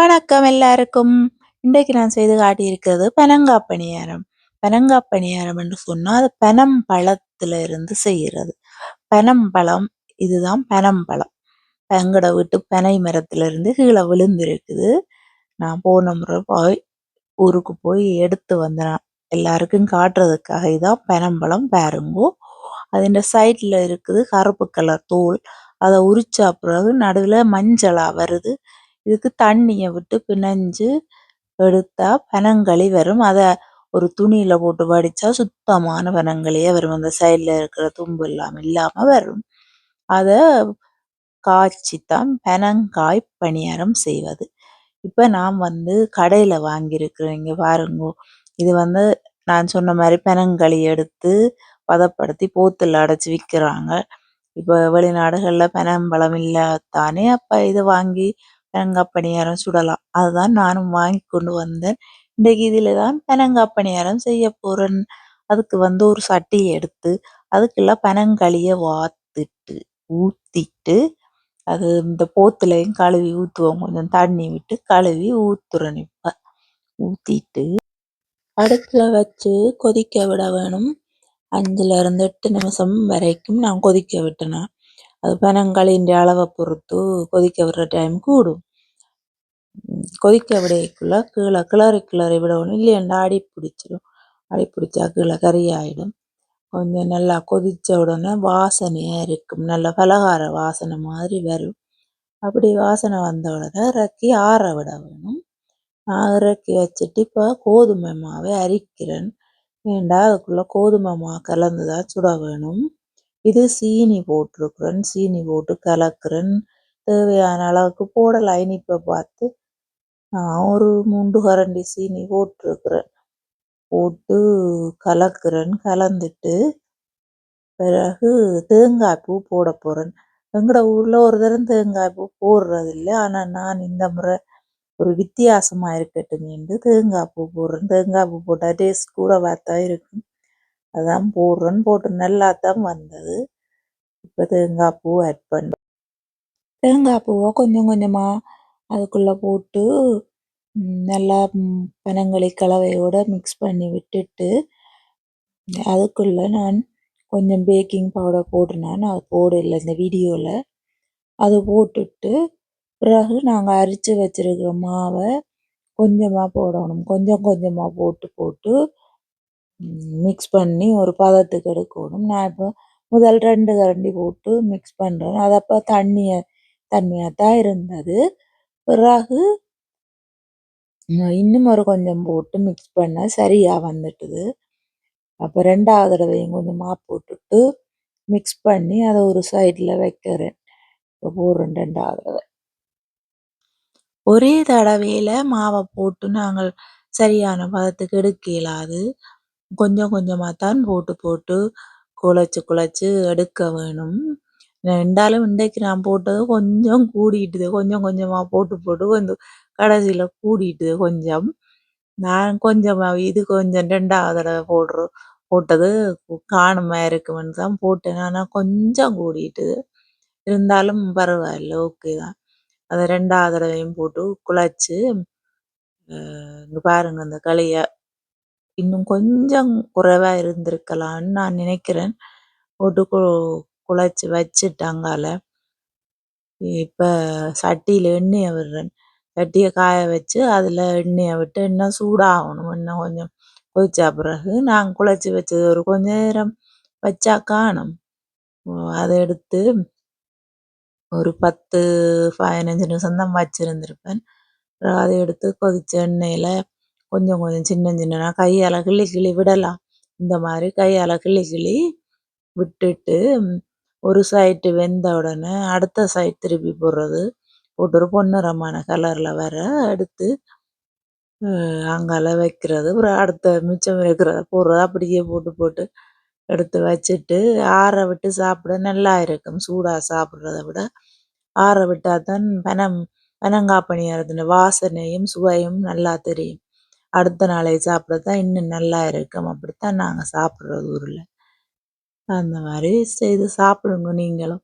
வணக்கம் எல்லாருக்கும். இன்றைக்கு நான் செய்து காட்டியிருக்கிறது பனங்கா பணியாரம். பனங்கா பணியாரம் என்று சொன்னால் அது பனம்பழத்துல இருந்து செய்கிறது. பனம்பழம் இதுதான் பனம்பழம் எங்கட வீட்டு பனை மரத்துல இருந்து கீழே விழுந்திருக்குது. நான் போன முறை போய் ஊருக்கு போய் எடுத்து வந்தேன். எல்லாருக்கும் காட்டுறதுக்காக இதான் பனம்பழம் பாருங்கோ. அதின் சைட்ல இருக்குது கருப்பு கலர் தோல். அதை உரிச்சா பிறகு நடுவில் மஞ்சளா வருது. இதுக்கு தண்ணியை விட்டு பிணைஞ்சு எடுத்தா பனங்களி வரும். அதை ஒரு துணியில போட்டு வடிச்சா சுத்தமான பனங்களியே வரும். அந்த சைடில் இருக்கிற தும்பு எல்லாம் இல்லாம வரும். அதை காய்ச்சித்தான் பனங்காய் பணியாரம் செய்வது. இப்போ நான் வந்து கடையில் வாங்கியிருக்கிறேன் இங்க பாருங்க இது வந்து நான் சொன்ன மாதிரி பனங்களி எடுத்து பதப்படுத்தி போத்தில் அடைச்சி விற்கிறாங்க இப்போ வெளிநாடுகளில் பெனம்பழம் பனம்பழம் இல்லாதானே அப்போ இதை வாங்கி தேங்காய் பணியாரம் சுடலாம். அதுதான் நானும் வாங்கி கொண்டு வந்தேன். இன்றைக்கு இதில் தான் பனங்காய் பணியாரம் செய்ய போகிறேன் அதுக்கு வந்து ஒரு சட்டி எடுத்து அதுக்குள்ள பனங்களிய வாத்துட்டு ஊத்திட்டு அது இந்த போத்துலையும் கழுவி ஊற்றுவோம் கொஞ்சம் தண்ணி விட்டு கழுவி ஊத்துறேன் இப்போ. ஊற்றிட்டு அடுப்புல வச்சு கொதிக்க விட வேணும். அஞ்சுல இருந்து எட்டு நிமிஷம் வரைக்கும் நான் கொதிக்க விட்டேனா. அது பனங்களின் அளவை பொறுத்து கொதிக்க விடுற டைம் கூடும். கொதிக்க விடையக்குள்ள கீழே கிளறி கிளறி விடணும் இல்லையாண்டா அடி பிடிச்சிடும். அடி பிடிச்சா கீழே கறியாயிடும் கொஞ்சம் நல்லா கொதிச்ச உடனே வாசனையாக இருக்கும். நல்ல பலகார வாசனை மாதிரி வரும். அப்படி வாசனை வந்த உடனே இறக்கி ஆற விட வேணும். நான் இறக்கி வச்சுட்டு இப்போ கோதுமை மாவை அரிக்கிறேன். ஏண்டா அதுக்குள்ளே கோதுமை மாவு கலந்து தான் சுட வேணும். இது சீனி போட்டிருக்கிறேன் சீனி போட்டு கலக்கிறேன். தேவையான அளவுக்கு போடலாம் இனிப்பை பார்த்து நான் ஒரு மூன்று கரண்டி சீனி போட்டிருக்கிறேன். போட்டு கலக்கிறேன். கலந்துட்டு பிறகு தேங்காய் பூ போட போகிறேன் எங்கட ஊரில் ஒரு தரம் தேங்காய் பூ போடுறதில்ல. ஆனால் நான் இந்த முறை ஒரு வித்தியாசமாக இருக்கட்டுமேண்டு தேங்காய் பூ போடுறேன். தேங்காய் பூ போட்டால் டேஸ்ட் கூட பார்த்தா இருக்கும் அதான் போடுறேன்னு போட்டு நல்லா தான் வந்தது. இப்போ தேங்காய் பூ ஆட் பண்ண தேங்காய் பூவை கொஞ்சம் கொஞ்சமாக அதுக்குள்ளே போட்டு நல்லா பனங்களி கலவையோடு மிக்ஸ் பண்ணி விட்டுட்டு அதுக்குள்ளே நான் கொஞ்சம் பேக்கிங் பவுடர் போட்டுனான் அது போடலை இந்த வீடியோவில் அது போட்டுட்டு பிறகு நாங்கள் அரித்து வச்சிருக்கிற மாவை கொஞ்சமாக போடணும். கொஞ்சம் கொஞ்சமாக போட்டு போட்டு மிக்ஸ் பண்ணி ஒரு பதத்துக்கு எடுக்கணும். நான் இப்போ முதல் ரெண்டு கரண்டி போட்டு மிக்ஸ் பண்ணுறேன் அது அப்போ தண்ணியை தண்ணியாக தான் இருந்தது. பிறகு இன்னும் ஒரு கொஞ்சம் போட்டு மிக்ஸ் பண்ண சரியாக வந்துட்டுது. அப்போ ரெண்டாவது தடவையும் கொஞ்சம் போட்டுட்டு மிக்ஸ் பண்ணி அதை ஒரு சைடில் வைக்கிறேன். இப்போ போடுறேன் ரெண்டாவது தடவை. ஒரே தடவையில் மாவை போட்டு நாங்கள் சரியான பதத்துக்கு எடுக்க இயலாது கொஞ்சம் கொஞ்சமாக தான் போட்டு போட்டு குழச்சி குழச்சி எடுக்க வேணும். ரெண்டாலும் இன்றைக்கு நான் போட்டது கொஞ்சம் கூடிட்டுது கொஞ்சம் கொஞ்சமாக போட்டு போட்டு கொஞ்சம் கடைசியில் கூடிட்டுது கொஞ்சம். நான் கொஞ்சமாக இது கொஞ்சம் ரெண்டாவது தடவை போடுறோம் போட்டது காணுமா இருக்குமென்னு தான் போட்டேன். ஆனால் கொஞ்சம் கூடிட்டுது இருந்தாலும் பரவாயில்ல. ஓகே தான். அதை ரெண்டாவது தடவையும் போட்டு குழச்சி இங்கே பாருங்க அந்த களியை இன்னும் கொஞ்சம் குறைவாக இருந்திருக்கலான்னு நான் நினைக்கிறேன். போட்டு கு குழச்சி வச்சுட்டாங்கால. இப்போ சட்டியில் எண்ணெயை விடுறேன். சட்டியை காய வச்சு அதில் எண்ணெயை விட்டு எண்ணெய் சூடாகணும். எண்ணெய் கொஞ்சம் கொதிச்ச பிறகு நான் குழச்சி வச்சது ஒரு கொஞ்ச நேரம் வச்சா காணும். அதை எடுத்து ஒரு பத்து பதினஞ்சு நிமிஷம் தான் வச்சுருந்துருப்பேன் அதை எடுத்து கொதிச்ச எண்ணெயில் கொஞ்சம் கொஞ்சம் சின்ன சின்னனா கையால் கிள்ளி கிள்ளி விடலாம். இந்த மாதிரி கையால் கிள்ளி கிள்ளி விட்டுட்டு ஒரு சைடு வெந்த உடனே அடுத்த சைடு திருப்பி போடுறது. போட்டு ஒரு பொன்னிறமான கலரில் வர எடுத்து அங்கால வைக்கிறது. அப்புறம் அடுத்த மிச்சம் இருக்கிறத போடுறது. அப்படியே போட்டு போட்டு எடுத்து வச்சுட்டு ஆற விட்டு சாப்பிட நல்லா இருக்கும். சூடாக சாப்பிட்றத விட. ஆற விட்டால் தான் பனம் பனங்காய் பணியாரத்தின வாசனையும் சுவையும் நல்லா தெரியும். அடுத்த நாளைக்கு சாப்பிட தான் இன்னும் நல்லா இருக்கும். அப்படித்தான் நாங்கள் சாப்பிட்றது ஊரில். அந்த மாதிரி செய்து சாப்பிடுங்க நீங்களும்.